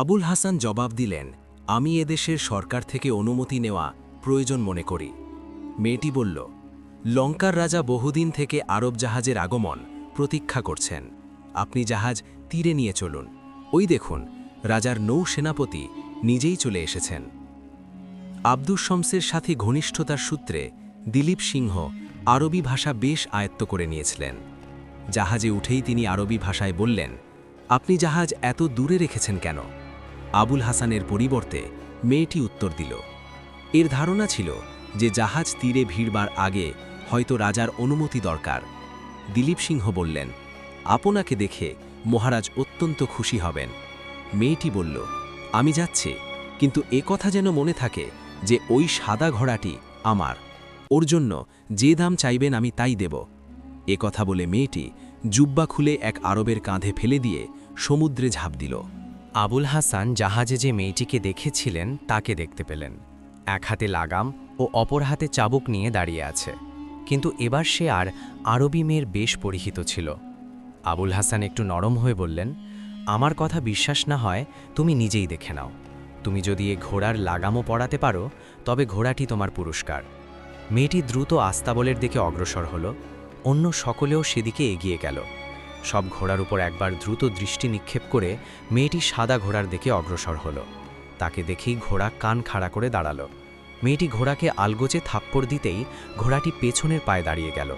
আবুল হাসান জবাব দিলেন, আমি এদেশের সরকার থেকে অনুমতি নেওয়া প্রয়োজন মনে করি। মেয়েটি বলল, লঙ্কার রাজা বহুদিন থেকে আরব জাহাজের আগমন প্রতীক্ষা করছেন। আপনি জাহাজ তীরে নিয়ে চলুন। ওই দেখুন, রাজার নৌ সেনাপতি নিজেই চলে এসেছেন। আব্দুস শমসের সাথে ঘনিষ্ঠতার সূত্রে দিলীপ সিংহ আরবি ভাষা বেশ আয়ত্ত করে নিয়েছিলেন। জাহাজে উঠেই তিনি আরবি ভাষায় বললেন, আপনি জাহাজ এত দূরে রেখেছেন কেন? আবুল হাসানের পরিবর্তে মেয়েটি উত্তর দিল। এর ধারণা ছিল যে জাহাজ তীরে ভিড়বার আগে হয়তো রাজার অনুমতি দরকার। দিলীপ সিংহ বললেন, আপনাকে দেখে মহারাজ অত্যন্ত খুশি হবেন। মেয়েটি বলল, আমি যাচ্ছি, কিন্তু এ কথা যেন মনে থাকে যে ওই সাদা ঘোড়াটি আমার। ওর জন্য যে দাম চাইবেন আমি তাই দেব। এ কথা বলে মেয়েটি জুব্বা খুলে এক আরবের কাঁধে ফেলে দিয়ে সমুদ্রে ঝাঁপ দিল। আবুল হাসান জাহাজে যে মেয়েটিকে দেখেছিলেন, তাকে দেখতে পেলেন। এক হাতে লাগাম ও অপর হাতে চাবুক নিয়ে দাঁড়িয়ে আছে। কিন্তু এবার সে আর আরবি মেয়ের বেশ পরিহিত ছিল। আবুল হাসান একটু নরম হয়ে বললেন, আমার কথা বিশ্বাস না হয়, তুমি নিজেই দেখে নাও। তুমি যদি এ ঘোড়ার লাগামও পড়াতে পারো, তবে ঘোড়াটি তোমার পুরস্কার। মেয়েটি দ্রুত আস্তাবলের দিকে অগ্রসর হলো। অন্য সকলেও সেদিকে এগিয়ে গেল। সব ঘোড়ার উপর একবার দ্রুত দৃষ্টি নিক্ষেপ করে মেয়েটি সাদা ঘোড়ার দিকে অগ্রসর হলো। তাকে দেখেই ঘোড়া কান খাড়া করে দাঁড়াল। মেয়েটি ঘোড়াকে আলগোচে থাপ্পড় দিতেই ঘোড়াটি পেছনের পায়ে দাঁড়িয়ে গেল।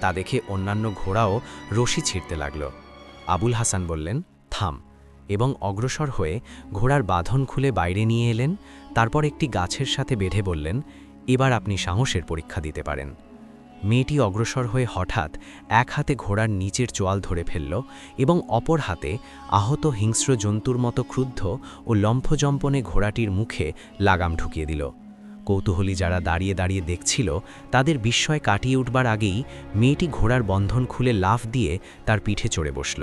তা দেখে অন্যান্য ঘোড়াও রশি ছিঁড়তে লাগল। আবুল হাসান বললেন, থাম। এবং অগ্রসর হয়ে ঘোড়ার বাঁধন খুলে বাইরে নিয়ে এলেন। তারপর একটি গাছের সাথে বেঁধে বললেন, এবার আপনি সাহসের পরীক্ষা দিতে পারেন। মেয়েটি অগ্রসর হয়ে হঠাৎ এক হাতে ঘোড়ার নিচের চোয়াল ধরে ফেলল এবং অপর হাতে আহত হিংস্র জন্তুর মতো ক্রুদ্ধ ও লম্ফজম্পনে ঘোড়াটির মুখে লাগাম ঢুকিয়ে দিল। কৌতূহলী যারা দাঁড়িয়ে দাঁড়িয়ে দেখছিল, তাদের বিস্ময় কাটিয়ে উঠবার আগেই মেয়েটি ঘোড়ার বন্ধন খুলে লাফ দিয়ে তার পিঠে চড়ে বসল।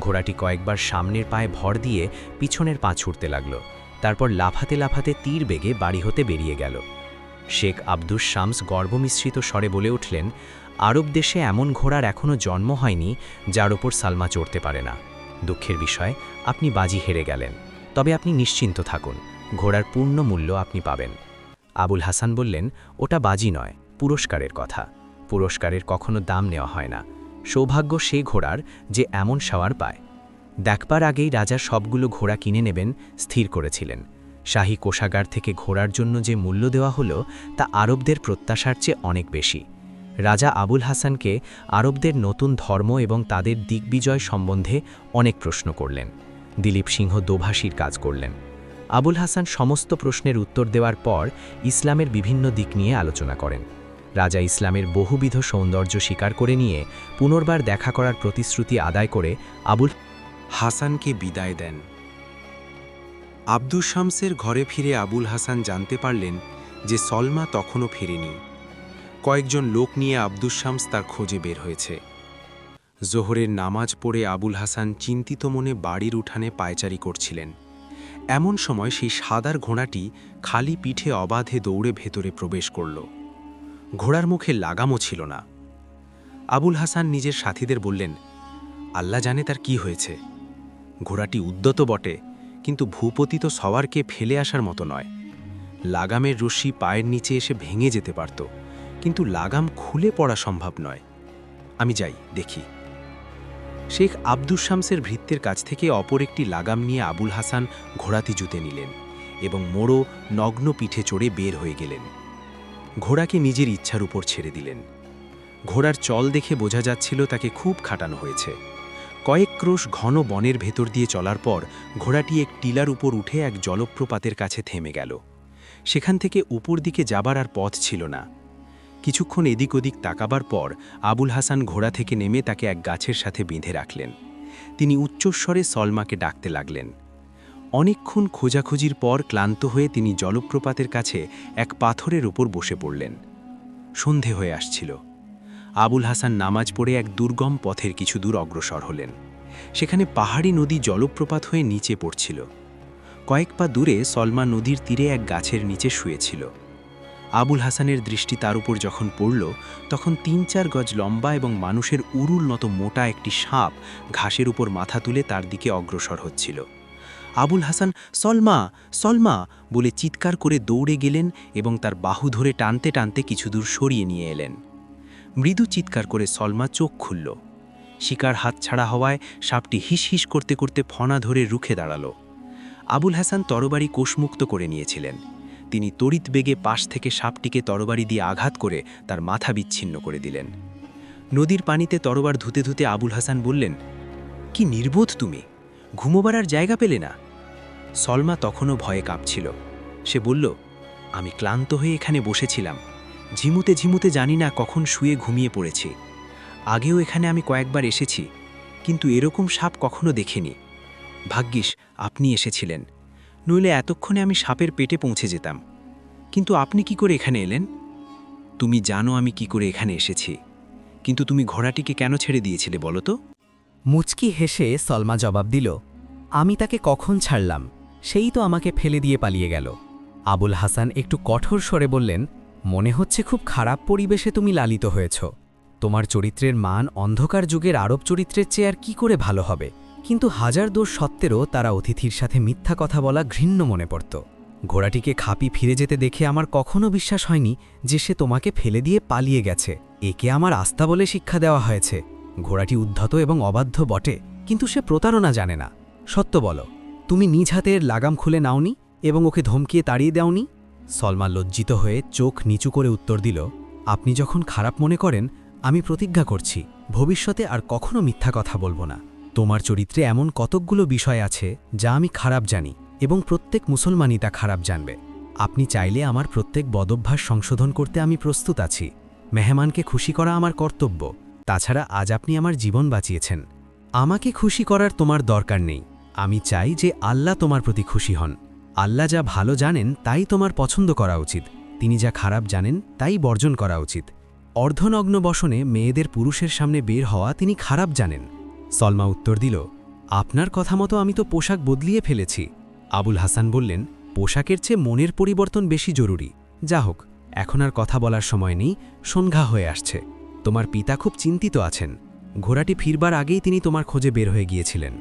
ঘোড়াটি কয়েকবার সামনের পায়ে ভর দিয়ে পিছনের পা ছুটতে লাগল। তারপর লাফাতে লাফাতে তীর বেগে বাড়ি হতে বেরিয়ে গেল। শেখ আব্দুস শামস গর্বমিশ্রিত স্বরে বলে উঠলেন, আরব দেশে এমন ঘোড়ার এখনও জন্ম হয়নি যার ওপর সালমা চড়তে পারে না। দুঃখের বিষয়, আপনি বাজি হেরে গেলেন। তবে আপনি নিশ্চিন্ত থাকুন, ঘোড়ার পূর্ণ মূল্য আপনি পাবেন। আবুল হাসান বললেন, ওটা বাজি নয়, পুরস্কারের কথা। পুরস্কারের কখনো দাম নেওয়া হয় না। সৌভাগ্য সেই ঘোড়ার যে এমন সাওয়ার পায়। দেখবার আগেই রাজা সবগুলো ঘোড়া কিনে নেবেন, স্থির করেছিলেন। শাহী কোষাগার থেকে ঘোরার জন্য যে মূল্য দেওয়া হলো, তা আরবদের প্রত্যাশার চেয়ে অনেক বেশি। রাজা আবুল হাসানকে আরবদের নতুন ধর্ম এবং তাদের দিগ্বিজয় সম্বন্ধে অনেক প্রশ্ন করলেন। দিলীপ সিংহ দোভাষীর কাজ করলেন। আবুল হাসান সমস্ত প্রশ্নের উত্তর দেওয়ার পর ইসলামের বিভিন্ন দিক নিয়ে আলোচনা করেন। রাজা ইসলামের বহুবিধ সৌন্দর্য স্বীকার করে নিয়ে পুনর্বার দেখা করার প্রতিশ্রুতি আদায় করে আবুল হাসানকে বিদায় দেন। আব্দুস শামসের ঘরে ফিরে আবুল হাসান জানতে পারলেন যে সলমা তখনও ফেরেনি। কয়েকজন লোক নিয়ে আব্দুস শামস তার খোঁজে বের হয়েছে। জোহরের নামাজ পড়ে আবুল হাসান চিন্তিত মনে বাড়ির উঠানে পায়চারি করছিলেন। এমন সময় সেই সাদার ঘোড়াটি খালি পিঠে অবাধে দৌড়ে ভেতরে প্রবেশ করল। ঘোড়ার মুখে লাগামও ছিল না। আবুল হাসান নিজের সাথীদের বললেন, আল্লাহ জানে তার কি হয়েছে। ঘোড়াটি উদ্যত বটে কিন্তু ভূপতিত সওয়ারকে ফেলে আসার মতো নয়। লাগামের রশ্মি পায়ের নিচে এসে ভেঙে যেতে পারত, কিন্তু লাগাম খুলে পড়া সম্ভব নয়। আমি যাই, দেখি। শেখ আব্দুস শামসের ভৃত্যের কাছ থেকে অপর একটি লাগাম নিয়ে আবুল হাসান ঘোড়াতি জুতে নিলেন এবং মোড়ো নগ্ন পিঠে চড়ে বের হয়ে গেলেন। ঘোড়াকে নিজের ইচ্ছার উপর ছেড়ে দিলেন। ঘোড়ার চল দেখে বোঝা যাচ্ছিল তাকে খুব খাটানো হয়েছে। কয়েক ক্রোশ ঘন বনের ভেতর দিয়ে চলার পর ঘোড়াটি এক টিলার উপর উঠে এক জলপ্রপাতের কাছে থেমে গেল। সেখান থেকে উপর দিকে যাবার আর পথ ছিল না। কিছুক্ষণ এদিক ওদিক তাকাবার পর আবুল হাসান ঘোড়া থেকে নেমে তাকে এক গাছের সাথে বেঁধে রাখলেন। তিনি উচ্চস্বরে সলমাকে ডাকতে লাগলেন। অনেকক্ষণ খোঁজাখুঁজির পর ক্লান্ত হয়ে তিনি জলপ্রপাতের কাছে এক পাথরের উপর বসে পড়লেন। সন্ধে হয়ে আসছিল। আবুল হাসান নামাজ পড়ে এক দুর্গম পথের কিছু দূর অগ্রসর হলেন। সেখানে পাহাড়ি নদী জলপ্রপাত হয়ে নিচে পড়ছিল। কয়েক পা দূরে সলমা নদীর তীরে এক গাছের নিচে শুয়েছিল। আবুল হাসানের দৃষ্টি তার উপর যখন পড়ল, তখন তিন চার গজ লম্বা এবং মানুষের উরুল মতো মোটা একটি সাপ ঘাসের উপর মাথা তুলে তার দিকে অগ্রসর হচ্ছিল। আবুল হাসান, সলমা সলমা! বলে চিৎকার করে দৌড়ে গেলেন এবং তার বাহু ধরে টানতে টানতে কিছু দূর সরিয়ে নিয়ে এলেন। মৃদু চিৎকার করে সলমা চোখ খুলল। শিকার হাত ছাড়া হওয়ায় সাপটি হিস হিস করতে করতে ফনা ধরে রুখে দাঁড়াল। আবুল হাসান তরবারি কোষমুক্ত করে নিয়েছিলেন। তিনি তড়িৎ বেগে পাশ থেকে সাপটিকে তরবারি দিয়ে আঘাত করে তার মাথা বিচ্ছিন্ন করে দিলেন। নদীর পানিতে তরবার ধুতে ধুতে আবুল হাসান বললেন, কি নির্বোধ তুমি! ঘুমোবার আর জায়গা পেলে না! সলমা তখনও ভয়ে কাঁপছিল। সে বলল, আমি ক্লান্ত হয়ে এখানে বসেছিলাম। ঝিমুতে ঝিমুতে জানি না কখন শুয়ে ঘুমিয়ে পড়েছি। আগেও এখানে আমি কয়েকবার এসেছি, কিন্তু এরকম সাপ কখনো দেখিনি। ভাগ্যিস, আপনি এসেছিলেন। নইলে এতক্ষণে আমি সাপের পেটে পৌঁছে যেতাম। কিন্তু আপনি কি করে এখানে এলেন? তুমি জানো আমি কি করে এখানে এসেছি। কিন্তু তুমি ঘোড়াটিকে কেন ছেড়ে দিয়েছিলে বলো তো? মুচকি হেসে সলমা জবাব দিল, আমি তাকে কখন ছাড়লাম? সেই তো আমাকে ফেলে দিয়ে পালিয়ে গেল। আবুল হাসান একটু কঠোর স্বরে বললেন মনে হচ্ছে খুব খারাপ পরিবেশে তুমি লালিত হয়েছ। তোমার চরিত্রের মান অন্ধকার যুগের আরব চরিত্রের চেয়ে আর কি করে ভালো হবে? কিন্তু হাজার দোষ সত্ত্বেরও তারা অতিথির সাথে মিথ্যা কথা বলা ঘৃণ্য মনে পড়ত। ঘোড়াটিকে খাপি ফিরে যেতে দেখে আমার কখনো বিশ্বাস হয়নি যে সে তোমাকে ফেলে দিয়ে পালিয়ে গেছে। একে আমার আস্থা বলে শিক্ষা দেওয়া হয়েছে। ঘোড়াটি উদ্ধত এবং অবাধ্য বটে, কিন্তু সে প্রতারণা জানে না। সত্য বলো, তুমি নিজ হাতের লাগাম খুলে নাওনি এবং ওকে ধমকিয়ে তাড়িয়ে দাওনি? সলমা লজ্জিত হয়ে চোখ নিচু করে উত্তর দিল, আপনি যখন খারাপ মনে করেন, আমি প্রতিজ্ঞা করছি। ভবিষ্যতে আর কখনো মিথ্যা কথা বলব না। তোমার চরিত্রে এমন কতকগুলো বিষয় আছে, যা আমি খারাপ জানি এবং প্রত্যেক মুসলমানই তা খারাপ জানবে। আপনি চাইলে আমার প্রত্যেক বদভ্যাস সংশোধন করতে আমি প্রস্তুত আছি। মেহমানকে খুশি করা আমার কর্তব্য। তাছাড়া আজ আপনি আমার জীবন বাঁচিয়েছেন। আমাকে খুশি করার তোমার দরকার নেই। আমি চাই যে আল্লাহ তোমার প্রতি খুশি হন। আল্লাহ যা ভালো জানেন, তাই তোমার পছন্দ করা উচিত। তিনি যা খারাপ জানেন, তাই বর্জন করা উচিত। অর্ধনগ্ন বসনে মেয়েদের পুরুষের সামনে বের হওয়া তিনি খারাপ জানেন। সলমা উত্তর দিল, আপনার কথা মতো আমি তো পোশাক বদলিয়ে ফেলেছি। আবুল হাসান বললেন, পোশাকের চেয়ে মনের পরিবর্তন বেশি জরুরি। যা হোক, এখন আর কথা বলার সময় নেই, সন্ধ্যা হয়ে আসছে। তোমার পিতা খুব চিন্তিত আছেন। ঘোড়াটি ফিরবার আগেই তিনি তোমার খোঁজে বের হয়ে গিয়েছিলেন।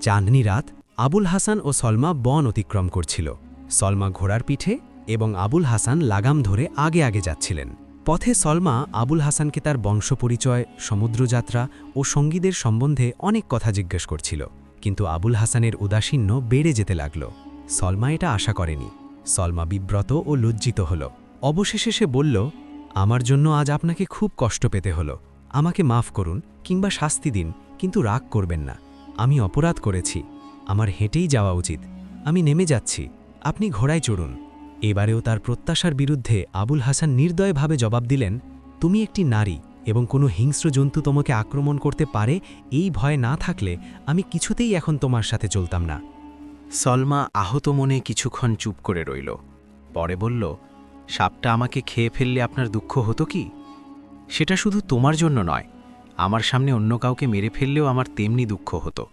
চাঁদনি রাত আবুল হাসান ও সলমা বন অতিক্রম করছিল। সলমা ঘোড়ার পিঠে এবং আবুল হাসান লাগাম ধরে আগে আগে যাচ্ছিলেন। পথে সলমা আবুল হাসানকে তার বংশপরিচয়, সমুদ্রযাত্রা ও সঙ্গীদের সম্বন্ধে অনেক কথা জিজ্ঞেস করছিল। কিন্তু আবুল হাসানের উদাসীন্য বেড়ে যেতে লাগল। সলমা এটা আশা করেনি। সলমা বিব্রত ও লজ্জিত হল। অবশেষে সে বলল, আমার জন্য আজ আপনাকে খুব কষ্ট পেতে হলো। আমাকে মাফ করুন কিংবা শাস্তি দিন, কিন্তু রাগ করবেন না। আমি অপরাধ করেছি। আমার হেঁটেই যাওয়া উচিত। আমি নেমে যাচ্ছি। আপনি ঘোড়ায় চড়ুন। এবারেও তার প্রত্যাশার বিরুদ্ধে আবুল হাসান নির্দয়ভাবে জবাব দিলেন, তুমি একটি নারী এবং কোনো হিংস্র জন্তু তোমাকে আক্রমণ করতে পারে, এই ভয় না থাকলে আমি কিছুতেই এখন তোমার সাথে চলতাম না। সলমা আহত মনে কিছুক্ষণ চুপ করে রইল। পরে বলল, সাপটা আমাকে খেয়ে ফেললে আপনার দুঃখ হতো কি? সেটা শুধু তোমার জন্য নয়, আমার সামনে অন্য কাউকে মেরে ফেললেও আমার তেমনি দুঃখ হতো।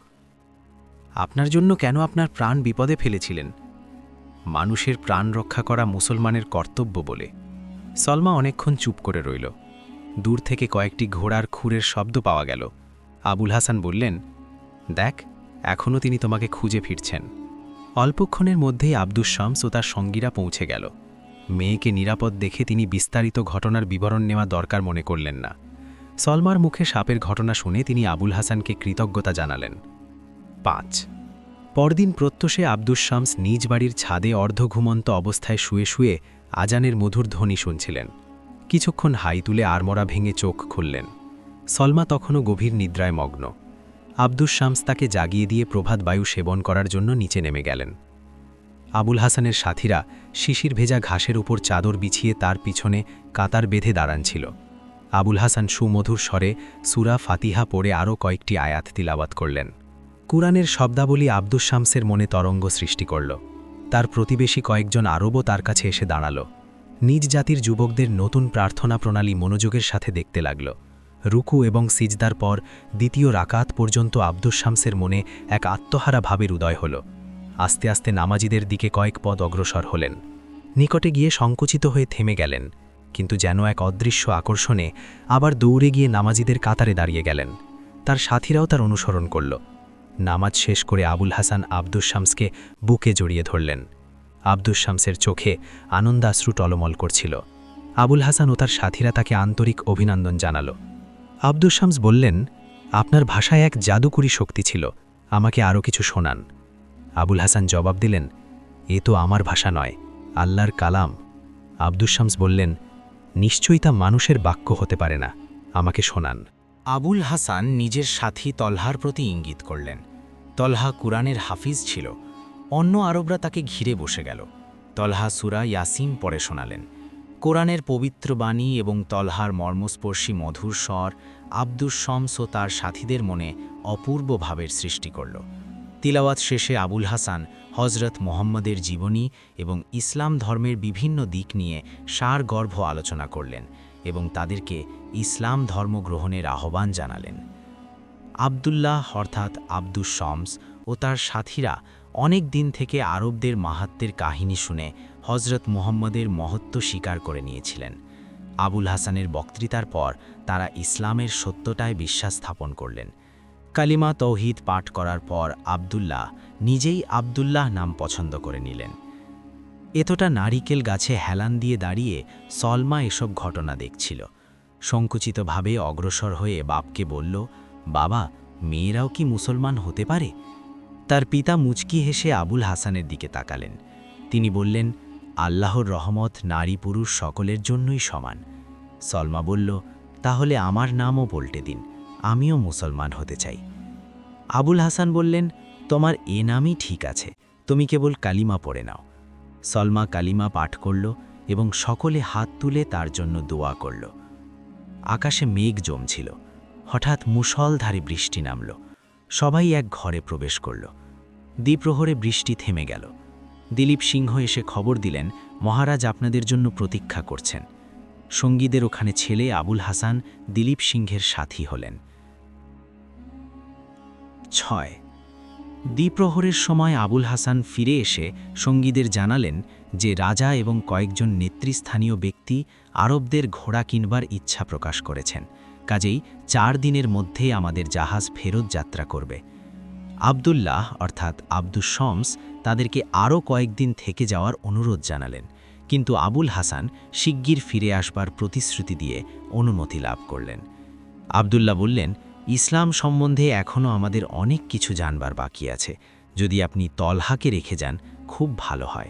আপনার জন্য কেন আপনার প্রাণ বিপদে ফেলেছিলেন? মানুষের প্রাণ রক্ষা করা মুসলমানের কর্তব্য বলে। সলমা অনেকক্ষণ চুপ করে রইল। দূর থেকে কয়েকটি ঘোড়ার খুরের শব্দ পাওয়া গেল। আবুল হাসান বললেন, দেখ, এখনও তিনি তোমাকে খুঁজে ফিরছেন। অল্পক্ষণের মধ্যেই আব্দুস শামস ও তার সঙ্গীরা পৌঁছে গেল। মেয়েকে নিরাপদ দেখে তিনি বিস্তারিত ঘটনার বিবরণ নেওয়া দরকার মনে করলেন না। সলমার মুখে সাপের ঘটনা শুনে তিনি আবুল হাসানকে কৃতজ্ঞতা জানালেন। পাঁচ। পরদিন প্রত্যুষে আব্দুস শামস নিজ বাড়ির ছাদে অর্ধঘুমন্ত অবস্থায় শুয়ে শুয়ে আজানের মধুর ধ্বনি শুনছিলেন। কিছুক্ষণ হাই তুলে আরমরা ভেঙে চোখ খুললেন। সলমা তখনও গভীর নিদ্রায় মগ্ন। আব্দুস শামস তাকে জাগিয়ে দিয়ে প্রভাত বায়ু সেবন করার জন্য নিচে নেমে গেলেন। আবুল হাসানের সাথীরা শিশির ভেজা ঘাসের উপর চাদর বিছিয়ে তার পিছনে কাতার বেঁধে দাঁড়ান ছিল। আবুল হাসান সুমধুর স্বরে সুরা ফাতিহা পড়ে আরও কয়েকটি আয়াত তিলাবাত করলেন। কুরআনের শব্দাবলী আব্দুস শামসের মনে তরঙ্গ সৃষ্টি করল। তার প্রতিবেশী কয়েকজন আরবও তার কাছে এসে দাঁড়াল। নিজ জাতির যুবকদের নতুন প্রার্থনা প্রণালী মনোযোগের সাথে দেখতে লাগল। রুকু এবং সিজদার পর দ্বিতীয় রাকাত পর্যন্ত আব্দুস শামসের মনে এক আত্মহারা ভাবের উদয় হল। আস্তে আস্তে নামাজিদের দিকে কয়েক পদ অগ্রসর হলেন। নিকটে গিয়ে সংকুচিত হয়ে থেমে গেলেন, কিন্তু যেন এক অদৃশ্য আকর্ষণে আবার দৌড়ে গিয়ে নামাজিদের কাতারে দাঁড়িয়ে গেলেন। তার সাথীরাও তার অনুসরণ করল। নামাজ শেষ করে আবুল হাসান আব্দুস শামসকে বুকে জড়িয়ে ধরলেন। আব্দুস শামসের চোখে আনন্দাশ্রু টলমল করছিল। আবুল হাসান ও তার সাথীরা তাকে আন্তরিক অভিনন্দন জানাল। আব্দুস শামস বললেন, আপনার ভাষায় এক জাদুকরী শক্তি ছিল, আমাকে আরও কিছু শোনান। আবুল হাসান জবাব দিলেন, এ তো আমার ভাষা নয়, আল্লাহর কালাম। আব্দুস শামস বললেন, নিশ্চয়ই তা মানুষের বাক্য হতে পারে না, আমাকে শোনান। আবুল হাসান নিজের সাথী তলহার প্রতি ইঙ্গিত করলেন। তলহা কুরআনের হাফিজ ছিল। অন্য আরবরা তাকে ঘিরে বসে গেল। তলহা সুরা ইয়াসিন পড়ে শোনালেন। কোরআনের পবিত্র বাণী এবং তলহার মর্মস্পর্শী মধুর স্বর আব্দুস শমস ও তার সাথীদের মনে অপূর্ব ভাবের সৃষ্টি করল। তিলাওয়াত শেষে আবুল হাসান হজরত মোহাম্মদের জীবনী এবং ইসলাম ধর্মের বিভিন্ন দিক নিয়ে সার গর্ভ আলোচনা করলেন। এবং তাদেরকে ইসলাম ধর্ম গ্রহণের আহ্বান জানালেন। আবদুল্লাহ অর্থাৎ আব্দুস শমস ও তার সাথীরা অনেক দিন থেকে আরবদের মাহাত্মের কাহিনী শুনে হজরত মুহম্মদের মহত্ব স্বীকার করে নিয়েছিলেন। আবুল হাসানের বক্তৃতার পর তারা ইসলামের সত্যটায় বিশ্বাস স্থাপন করলেন। কালিমা তৌহিদ পাঠ করার পর আবদুল্লাহ নিজেই আবদুল্লাহ নাম পছন্দ করে নিলেন। এতটা নারিকেল গাছে হেলান দিয়ে দাঁড়িয়ে সলমা এসব ঘটনা দেখছিল। সংকুচিতভাবে অগ্রসর হয়ে বাপকে বলল, বাবা, মেয়েরাও কি মুসলমান হতে পারে? তার পিতা মুচকি হেসে আবুল হাসানের দিকে তাকালেন। তিনি বললেন, আল্লাহর রহমত নারী পুরুষ সকলের জন্যই সমান। সলমা বলল, তাহলে আমার নামও পল্টে দিন, আমিও মুসলমান হতে চাই। আবুল হাসান বললেন, তোমার এ নামই ঠিক আছে, তুমি কেবল কালিমা পড়ে নাও। সলমা কালিমা পাঠ করল এবং সকলে হাত তুলে তার জন্য দোয়া করল। আকাশে মেঘ জমছিল। হঠাৎ মুষলধারে বৃষ্টি নামল। সবাই এক ঘরে প্রবেশ করল। দ্বিপ্রহরে বৃষ্টি থেমে গেল। দিলীপ সিংহ এসে খবর দিলেন, মহারাজ আপনাদের জন্য প্রতীক্ষা করছেন। সঙ্গীদের ওখানে ছেলে আবুল হাসান, দিলীপ সিংহের সাথী হলেন। ছয় দ্বিপ্রহরের সময় আবুল হাসান ফিরে এসে সঙ্গীদের জানালেন যে রাজা এবং কয়েকজন নেতৃস্থানীয় ব্যক্তি আরবদের ঘোড়া কিনবার ইচ্ছা প্রকাশ করেছেন। কাজেই চার দিনের মধ্যে আমাদের জাহাজ ফেরত যাত্রা করবে। আবদুল্লাহ অর্থাৎ আব্দুস শমস তাদেরকে আরও কয়েকদিন থেকে যাওয়ার অনুরোধ জানালেন। কিন্তু আবুল হাসান শিগগির ফিরে আসবার প্রতিশ্রুতি দিয়ে অনুমতি লাভ করলেন। আবদুল্লাহ বললেন ইসলাম সম্বন্ধে এখনও আমাদের অনেক কিছু জানবার বাকি আছে। যদি আপনি তলহাকে রেখে যান, খুব ভালো হয়।